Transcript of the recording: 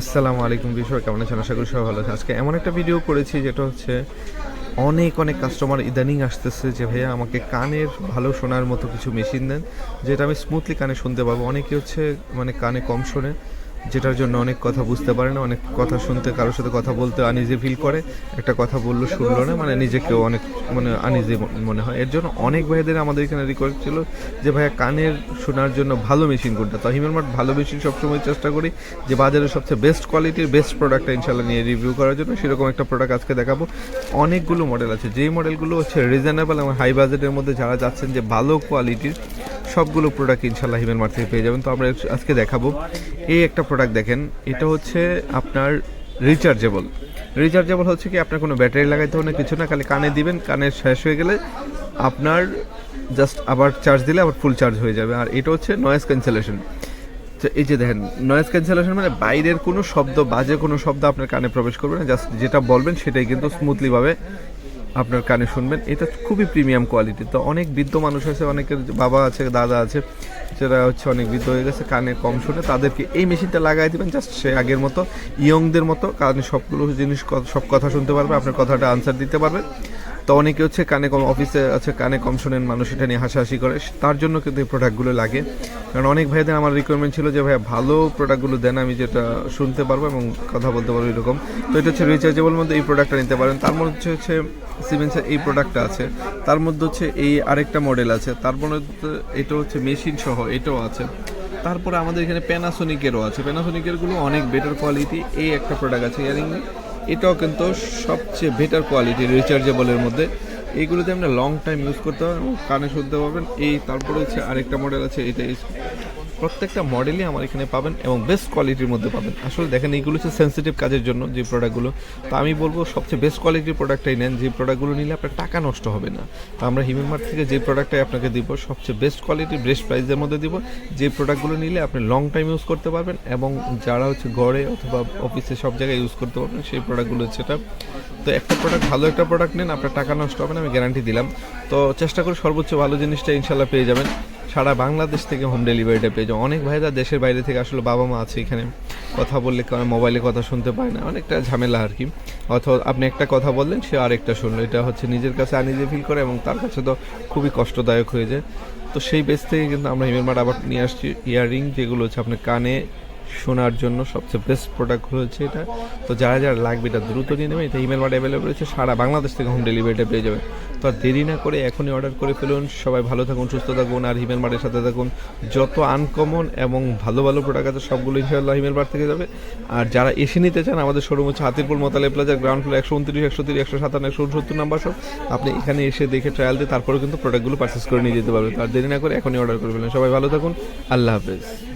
আসসালামু আলাইকুম বিষয় কেমন আছেন? আশা করি সবাই ভালো আছে আজকে এমন একটা ভিডিও করেছি, যেটা হচ্ছে অনেক অনেক কাস্টমার ইদানিং আসতেছে যে, ভাইয়া, আমাকে কানের ভালো শোনার মতো কিছু মেশিন দেন, যেটা আমি স্মুথলি কানে শুনতে পাবো অনেকে হচ্ছে মানে কানে কম শোনে। যেটার জন্য অনেক কথা বুঝতে পারে না, অনেক কথা শুনতে, কারোর সাথে কথা বলতে আনইজি ফিল করে, একটা কথা বলল, শুনলো না মানে নিজেকেও অনেক মানে আনইজি মনে হয়। এর জন্য অনেক ভাইদের আমাদের এখানে রিকোয়েস্ট ছিল যে, ভাইয়া, কানের শোনার জন্য ভালো মেশিন কোনটা? তো হিমেল মার্ট ভালো মেশিন সবসময় চেষ্টা করি যে বাজারের সবচেয়ে বেস্ট কোয়ালিটির বেস্ট প্রোডাক্টটা ইনশাল্লাহ নিয়ে রিভিউ করার জন্য। সেরকম একটা প্রোডাক্ট আজকে দেখাবো। অনেকগুলো মডেল আছে। যেই মডেলগুলো হচ্ছে রিজনেবল এবং হাই বাজেটের মধ্যে যারা যাচ্ছেন যে, ভালো কোয়ালিটির সবগুলো প্রোডাক্ট ইনশাল্লাহ হিমেল মার্ট থেকে পেয়ে যাবেন। তো আমরা আজকে দেখাবো। এই একটা প্রোডাক্ট দেখেন, এটা হচ্ছে আপনার রিচার্জেবল রিচার্জেবল হচ্ছে কি, আপনার কোনো ব্যাটারি লাগাইতে হবে না, কিছু না, খালি কানে দিবেন, কানে শেষ হয়ে গেলে আপনার জাস্ট আবার চার্জ দিলে আবার ফুল চার্জ হয়ে যাবে। আর এটা হচ্ছে নয়েজ ক্যান্সেলেশন তো এই যে দেখেন নয়েজ ক্যান্সেলেশন মানে বাইরের কোনো শব্দ, বাজে কোনো শব্দ আপনার কানে প্রবেশ করবে না জাস্ট যেটা বলবেন সেটাই কিন্তু স্মুথলিভাবে আপনার কানে শুনবেন। এটা খুবই প্রিমিয়াম কোয়ালিটি তো অনেক বৃদ্ধ মানুষ আছে, অনেকের বাবা আছে, দাদা আছে, যারা হচ্ছে অনেক বৃদ্ধ হয়ে গেছে, কানে কম শুনে তাদেরকে এই মেশিনটা লাগাই দেবেন জাস্ট সে আগের মতো, ইয়ংদের মতো, কানে সবগুলো জিনিস সব কথা শুনতে পারবে, আপনার কথাটা আনসার দিতে পারবে। তো অনেকে হচ্ছে কানে কম অফিসে আছে, কানে কম শোনেন, মানুষ এটা নিয়ে হাসাহাসি করে। তার জন্য কিন্তু এই প্রোডাক্টগুলো লাগে। কারণ অনেক ভাইদের আমার রিকোয়ারমেন্ট ছিল যে, ভাইয়া, ভালো প্রোডাক্টগুলো দেন, আমি যেটা শুনতে পারব এবং কথা বলতে পারব এরকম। তো এটা হচ্ছে রিচার্জেবল মধ্যে এই প্রোডাক্টটা নিতে পারেন। তার মধ্যে হচ্ছে সিমেন্সের এই প্রোডাক্টটা আছে। তার মধ্যে হচ্ছে এই আরেকটা মডেল আছে। তার মধ্যে এটা হচ্ছে মেশিন সহ, এটাও আছে। তারপরে আমাদের এখানে প্যানাসোনিকেরও আছে। প্যানাসোনিকেরগুলো অনেক বেটার কোয়ালিটি এই একটা প্রোডাক্ট আছে। ইয়ারিং এটাও কিন্তু সবচেয়ে বেটার কোয়ালিটি রিচার্জেবলের মধ্যে। এইগুলোতে আমরা লং টাইম ইউজ করতে পারবেন কানে শুনতে পাবেন এই তারপরে হচ্ছে আরেকটা মডেল আছে, এটা প্রত্যেকটা মডেলই আমার এখানে পাবেন এবং বেস্ট কোয়ালিটির মধ্যে পাবেন। আসলে দেখেন, এইগুলো হচ্ছে সেন্সিটিভ কাজের জন্য যে প্রোডাক্টগুলো তো আমি বলব, সবচেয়ে বেস্ট কোয়ালিটির প্রোডাক্টটাই নেন। যে প্রোডাক্টগুলো নিলে আপনার টাকা নষ্ট হবে না। তো আমরা হিমেল মার্ট থেকে যে প্রোডাক্টটাই আপনাকে দিব, সবচেয়ে বেস্ট কোয়ালিটি বেস্ট প্রাইসের মধ্যে দিব। যে প্রোডাক্টগুলো নিলে আপনি লং টাইম ইউজ করতে পারবেন এবং যারা হচ্ছে ঘরে অথবা অফিসে সব জায়গায় ইউজ করতে পারবেন, সেই প্রোডাক্টগুলো হচ্ছে এটা তো একটা প্রোডাক্ট ভালো একটা প্রোডাক্ট নেন, আপনার টাকা নষ্ট হবে না, আমি গ্যারান্টি দিলাম। তো চেষ্টা করে সর্বোচ্চ ভালো জিনিসটা ইনশাল্লাহ পেয়ে যাবেন। সারা বাংলাদেশ থেকে হোম ডেলিভারিটা পেয়ে যাও। অনেক ভাইরা দেশের বাইরে থেকে আসলে বাবা মা আছে এখানে। কথা বললে মোবাইলে কথা শুনতে পায় না। অনেকটা ঝামেলা আর কি। অথবা আপনি একটা কথা বললেন, সে আরেকটা শুনলো। এটা হচ্ছে নিজের কাছে আনিজে ফিল করে এবং তার কাছে তো খুবই কষ্টদায়ক হয়ে যায়। তো সেই বেস থেকে কিন্তু আমরা হিমেল মাঠ আবার নিয়ে আসছি। ইয়াররিং যেগুলো হচ্ছে আপনার কানে শোনার জন্য সবচেয়ে বেস্ট প্রোডাক্ট হচ্ছে এটা। তো যারা যারা লাগবে এটা দ্রুত নিয়ে নেবে। এটা ইমেল মার্ট অ্যাভেলেবল রয়েছে, সারা বাংলাদেশ থেকে হোম ডেলিভারিটা পেয়ে যাবে। তো আর দেরি না করে এখনই অর্ডার করে ফেলুন। সবাই ভালো থাকুন, সুস্থ থাকুন, আর হিমেল মার্টের সাথে থাকুন। যত আনকমন এবং ভালো ভালো প্রোডাক্ট আছে, সবগুলো ইনশাআল্লাহ হিমেল মার্ট থেকে যাবে। আর যারা এসে নিতে চান, আমাদের শোরুম হচ্ছে হাতিরপুর মোতালে প্লাজার গ্রাউন্ড ফ্লোর একশো উনত্রিশ, একশো তিরিশ, একশো সাতান্ন, একশো উনসত্তর নাম্বার সব আপনি এখানে এসে দেখে ট্রায়াল দিয়ে তারপরে কিন্তু প্রোডাক্টগুলো পারচেস করে নিয়ে যেতে পারবেন। তো আর দেরি না করে এখনই অর্ডার করে ফেলুন। সবাই ভালো থাকুন। আল্লাহ হাফেজ।